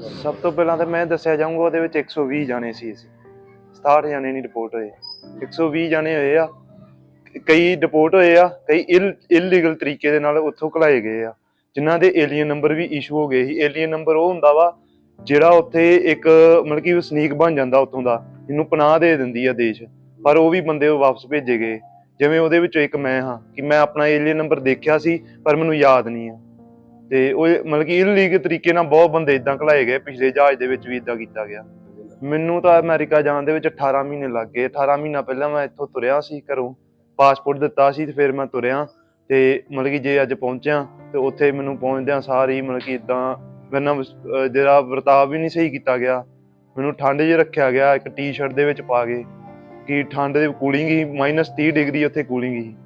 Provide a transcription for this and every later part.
ਸਭ ਤੋਂ ਪਹਿਲਾਂ ਤਾਂ ਮੈਂ ਦੱਸਿਆ ਜਾਊਂਗਾ ਉਹਦੇ ਵਿੱਚ 120 ਜਾਣੇ ਸੀ ਅਸੀਂ। 67 ਜਾਣੇ ਨਹੀਂ ਰਿਪੋਰਟ ਹੋਏ। 120 ਜਾਣੇ ਹੋਏ ਆ। ਕਈ ਡਿਪੋਰਟ ਹੋਏ ਆ, ਕਈ ਇਲੀਗਲ ਤਰੀਕੇ ਦੇ ਨਾਲ ਉੱਥੋਂ ਘਲਾਏ ਗਏ ਆ। ਜਿਨ੍ਹਾਂ ਦੇ ਏਲੀਅਨ ਨੰਬਰ ਵੀ ਇਸ਼ੂ ਹੋ ਗਏ ਸੀ। ਏਲੀਅਨ ਨੰਬਰ ਉਹ ਹੁੰਦਾ ਵਾ, ਜਿਹੜਾ ਉੱਥੇ ਇੱਕ ਮਤਲਬ ਕਿ ਸਨੀਕ ਬਣ ਜਾਂਦਾ ਉੱਥੋਂ ਦਾ ਇਹਨੂੰ ਪਨਾਹ ਦੇ ਦਿੰਦੀ ਆ ਦੇਸ਼। ਪਰ ਉਹ ਵੀ ਬੰਦੇ ਉਹ ਵਾਪਸ ਭੇਜੇ ਗਏ। ਜਿਵੇਂ ਉਹਦੇ ਵਿੱਚੋਂ ਇੱਕ ਮੈਂ ਹਾਂ, ਕਿ ਮੈਂ ਆਪਣਾ ਏਲੀਅਨ ਨੰਬਰ ਦੇਖਿਆ ਸੀ, ਪਰ ਮੈਨੂੰ ਯਾਦ ਨਹੀਂ ਆ। ਤੇ ਉਹ ਮਤਲਬ ਕਿ ਇਲੀਗਲ ਤਰੀਕੇ ਨਾਲ ਬਹੁਤ ਬੰਦੇ ਇਦਾਂ ਘਲਾਏ ਗਏ, ਪਿਛਲੇ ਜਹਾਜ਼ ਦੇ ਵਿੱਚ ਵੀ ਇਦਾਂ ਕੀਤਾ ਗਿਆ। ਮੈਨੂੰ ਤਾਂ ਅਮਰੀਕਾ ਜਾਣ ਦੇ ਵਿੱਚ 18 ਮਹੀਨੇ ਲੱਗ ਗਏ। 18 ਮਹੀਨਾ ਪਹਿਲਾਂ ਮੈਂ ਇੱਥੋਂ ਤੁਰਿਆ ਸੀ ਘਰੋਂ, ਪਾਸਪੋਰਟ ਦਿੱਤਾ ਸੀ ਤੇ ਫਿਰ ਮੈਂ ਤੁਰਿਆ ਤੇ ਮਤਲਬ ਕਿ ਜੇ ਅੱਜ ਪਹੁੰਚਿਆ ਤੇ ਉੱਥੇ ਮੈਨੂੰ ਪਹੁੰਚਦਿਆਂ ਸਾਰੀ ਮਤਲਬ ਕਿ ਇਦਾਂ ਮੇਰੇ ਜਿਹੜਾ ਵਰਤਾਵ ਵੀ ਨਹੀਂ ਸਹੀ ਕੀਤਾ ਗਿਆ। ਮੈਨੂੰ ਠੰਡ 'ਚ ਰੱਖਿਆ ਗਿਆ, ਇੱਕ ਟੀ-ਸ਼ਰਟ ਦੇ ਵਿੱਚ ਪਾ ਕੇ, ਕਿ ਠੰਡ ਦੇ ਕੂਲਿੰਗ ਹੀ -30 ਡਿਗਰੀ ਉੱਥੇ ਕੂਲਿੰਗ ਸੀ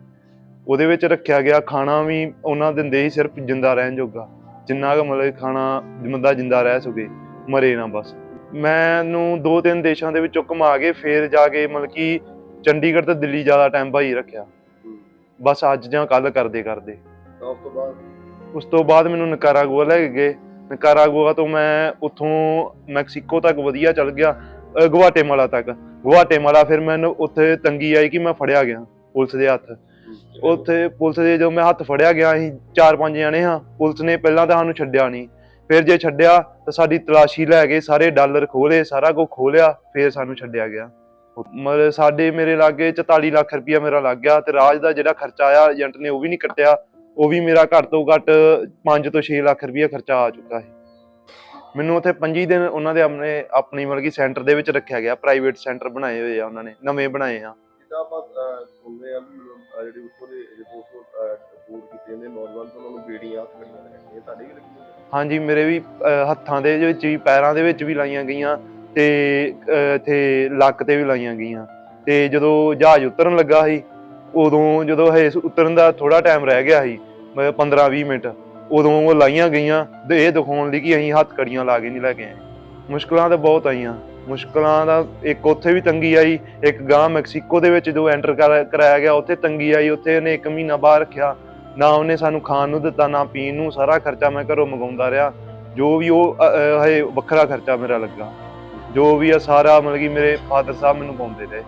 ਉਹਦੇ ਵਿੱਚ ਰੱਖਿਆ ਗਿਆ ਖਾਣਾ ਵੀ ਉਹਨਾਂ ਦਿੰਦੇ ਸੀ ਸਿਰਫ ਜਿੰਦਾ ਰਹਿਣ ਜੋਗਾ। ਜਿੰਨਾ ਕੁ ਮਤਲਬ ਖਾਣਾ ਬੰਦਾ ਜਿੰਦਾ ਰਹਿ ਸਕੇ ਮਰੇ ਨਾ ਬਸ। ਮੈਨੂੰ ਦੋ ਤਿੰਨ ਦੇਸ਼ਾਂ ਦੇ ਵਿੱਚੋਂ ਘੁਮਾ ਕੇ ਫੇਰ ਜਾ ਕੇ ਮਤਲਬ ਕਿ ਚੰਡੀਗੜ੍ਹ ਤੇ ਦਿੱਲੀ ਜ਼ਿਆਦਾ ਟਾਈਮ ਭਾਈ ਰੱਖਿਆ। ਹੂੰ। ਬਸ ਅੱਜ ਜਾਂ ਕੱਲ ਕਰਦੇ ਕਰਦੇ। ਉਸ ਤੋਂ ਬਾਅਦ? ਉਸ ਤੋਂ ਬਾਅਦ ਮੈਨੂੰ ਨਕਾਰਾਗੁਆ ਲੈ ਕੇ ਗਏ। ਨਕਾਰਾਗੁਆ ਤੋਂ ਮੈਂ ਉੱਥੋਂ ਮੈਕਸੀਕੋ ਤੱਕ ਵਧੀਆ ਚੱਲ ਗਿਆ ਗੁਆਟੇਮਾਲਾ ਤੱਕ। ਗੁਆਟੇਮਾਲਾ ਫਿਰ ਮੈਨੂੰ ਉੱਥੇ ਤੰਗੀ ਆਈ ਕਿ ਮੈਂ ਫੜਿਆ ਗਿਆ ਪੁਲਿਸ ਦੇ ਹੱਥ। ਉੱਥੇ ਪੁਲਿਸ ਦੇ ਜਦੋਂ ਮੈਂ ਹੱਥ ਫੜਿਆ ਗਿਆ ਅਸੀਂ ਚਾਰ ਪੰਜ ਜਣੇ ਹਾਂ, ਪੁਲਿਸ ਨੇ ਪਹਿਲਾਂ ਤਾਂ ਸਾਨੂੰ ਛੱਡਿਆ ਨਹੀਂ। ਫਿਰ ਜੇ ਛੱਡਿਆ ਤਾਂ ਸਾਡੀ ਤਲਾਸ਼ੀ ਲੈ ਕੇ ਸਾਰੇ ਡਾਲਰ ਖੋਲੇ ਸਾਰਾ ਕੁਝ ਖੋਲਿਆ ਫਿਰ ਸਾਨੂੰ ਛੱਡਿਆ ਗਿਆ। ਮਤਲਬ ਸਾਡੇ ਮੇਰੇ ਲਾਗੇ 44 ਲੱਖ ਰੁਪਇਆ ਮੇਰਾ ਲੱਗ ਗਿਆ ਤੇ ਰਾਜ ਦਾ ਜਿਹੜਾ ਖਰਚਾ ਆਇਆ, ਏਜੰਟ ਨੇ ਉਹ ਵੀ ਨਹੀਂ ਕੱਟਿਆ। ਉਹ ਵੀ ਮੇਰਾ ਘੱਟ ਤੋਂ ਘੱਟ 5 ਤੋਂ 6 ਲੱਖ ਰੁਪਇਆ ਖਰਚਾ ਆ ਚੁੱਕਾ ਹੈ ਮੈਨੂੰ ਉੱਥੇ 25 ਦਿਨ ਉਹਨਾਂ ਦੇ ਆਪਣੇ, ਆਪਣੀ ਮਤਲਬ ਕਿ ਸੈਂਟਰ ਦੇ ਵਿੱਚ ਰੱਖਿਆ ਗਿਆ, ਪ੍ਰਾਈਵੇਟ ਸੈਂਟਰ ਬਣਾਏ ਹੋਏ ਆ ਉਹਨਾਂ ਨੇ, ਨਵੇਂ ਬਣਾਏ ਆ। ਜਿੱਦਾਂ ਆਪਾਂ ਅਹ, ਸੁਣਦੇ ਆ ਵੀ ਅਹ, ਜਿਹੜੀ ਉੱਥੋਂ ਦੇ ਰਿਪੋਰਟ ਰਿਪੋਰਟ ਕੀਤੇ ਨੇ ਨੌਜਵਾਨ ਤੋਂ ਉਹਨਾਂ ਨੂੰ ਬੇੜੀਆਂ ਹੱਥ ਕੜੀਆਂ ਲੱਗੀਆਂ ਇਹ ਤੁਹਾਡੇ ਵੀ ਲੱਗੀਆਂ ਹਾਂਜੀ ਮੇਰੇ ਵੀ ਅਹ, ਹੱਥਾਂ ਦੇ ਵਿੱਚ ਵੀ ਪੈਰਾਂ ਦੇ ਵਿੱਚ ਵੀ ਲਾਈਆਂ ਗਈਆਂ ਤੇ ਅਹ, ਇੱਥੇ ਲੱਕ ਤੇ ਵੀ ਲਾਈਆਂ ਗਈਆਂ। ਤੇ ਜਦੋਂ ਜਹਾਜ਼ ਉਤਰਨ ਲੱਗਾ ਸੀ ਉਦੋਂ ਜਦੋਂ ਇਹ ਉਤਰਨ ਦਾ ਥੋੜਾ ਟਾਈਮ ਰਹਿ ਗਿਆ ਸੀ 15 20 ਮਿੰਟ ਉਦੋਂ ਉਹ ਲਾਈਆਂ ਗਈਆਂ ਤੇ ਇਹ ਦਿਖਾਉਣ ਲਈ ਕਿ ਅਸੀਂ ਹੱਥ ਕੜੀਆਂ ਲਾ ਕੇ ਨਹੀਂ ਲੈ ਕੇ ਆਏ। ਮੁਸ਼ਕਲਾਂ ਤਾਂ ਬਹੁਤ ਆਈਆਂ। ਮੁਸ਼ਕਲਾਂ ਦਾ ਇੱਕ ਉੱਥੇ ਵੀ ਤੰਗੀ ਆਈ ਇੱਕ ਗਾਂ ਮੈਕਸੀਕੋ ਦੇ ਵਿੱਚ ਜੋ ਐਂਟਰ ਕਰਾਇਆ ਗਿਆ ਉੱਥੇ ਤੰਗੀ ਆਈ ਉੱਥੇ ਉਹਨੇ ਇੱਕ ਮਹੀਨਾ ਬਾਹਰ ਰੱਖਿਆ। ਨਾ ਉਹਨੇ ਸਾਨੂੰ ਖਾਣ ਨੂੰ ਦਿੱਤਾ ਨਾ ਪੀਣ ਨੂੰ ਸਾਰਾ ਖਰਚਾ ਮੈਂ ਘਰੋਂ ਮੰਗਾਉਂਦਾ ਰਿਹਾ। ਜੋ ਵੀ ਉਹ ਅ, ਵੱਖਰਾ ਖਰਚਾ ਮੇਰਾ ਲੱਗਾ। ਜੋ ਵੀ ਆ ਸਾਰਾ ਮਤਲਬ ਕਿ ਮੇਰੇ ਫਾਦਰ ਸਾਹਿਬ ਮੈਨੂੰ ਪਾਉਂਦੇ ਰਹੇ।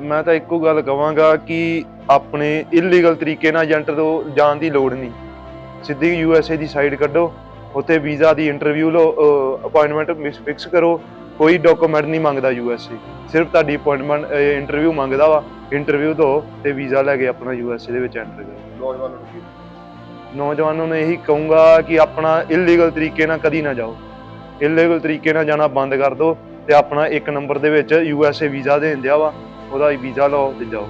ਮੈਂ ਤਾਂ ਇੱਕੋ ਗੱਲ ਕਵਾਂਗਾ ਕਿ ਆਪਣੇ ਇਲੀਗਲ ਤਰੀਕੇ ਨਾਲ ਏਜੰਟ ਤੋਂ ਜਾਣ ਦੀ ਲੋੜ ਨਹੀਂ। ਸਿੱਧੀ ਯੂ ਐਸ ਏ ਦੀ ਸਾਈਡ ਕੱਢੋ ਉੱਥੇ ਵੀਜ਼ਾ ਦੀ ਇੰਟਰਵਿਊ ਲਓ ਅਪਾਇੰਟਮੈਂਟ ਫਿਕਸ ਕਰੋ ਕੋਈ ਡਾਕੂਮੈਂਟ ਨਹੀਂ ਮੰਗਦਾ ਯੂ ਐਸ ਏ ਸਿਰਫ ਤੁਹਾਡੀ ਅਪਾਇੰਟਮੈਂਟ ਇੰਟਰਵਿਊ ਮੰਗਦਾ ਵਾ। ਇੰਟਰਵਿਊ ਦੋ ਤੇ ਵੀਜ਼ਾ ਲੈ ਕੇ ਆਪਣਾ ਯੂ ਐਸ ਏ ਦੇ ਵਿੱਚ ਐਂਟਰ ਕਰੋ। ਨੌਜਵਾਨਾਂ ਨੂੰ ਕੀ? ਨੌਜਵਾਨਾਂ ਨੂੰ ਇਹੀ ਕਹੂੰਗਾ ਕਿ ਆਪਣਾ ਇਲੀਗਲ ਤਰੀਕੇ ਨਾਲ ਕਦੀ ਨਾ ਜਾਓ। ਇਲੀਗਲ ਤਰੀਕੇ ਨਾਲ ਜਾਣਾ ਬੰਦ ਕਰ ਦਿਓ ਤੇ ਆਪਣਾ ਇੱਕ ਨੰਬਰ ਦੇ ਵਿੱਚ ਯੂ ਐਸ ਏ ਵੀਜ਼ਾ ਦੇਣ ਦਿਆ ਵਾ। ਉਹਦਾ ਵੀਜ਼ਾ ਲਓ ਤੇ ਜਾਓ।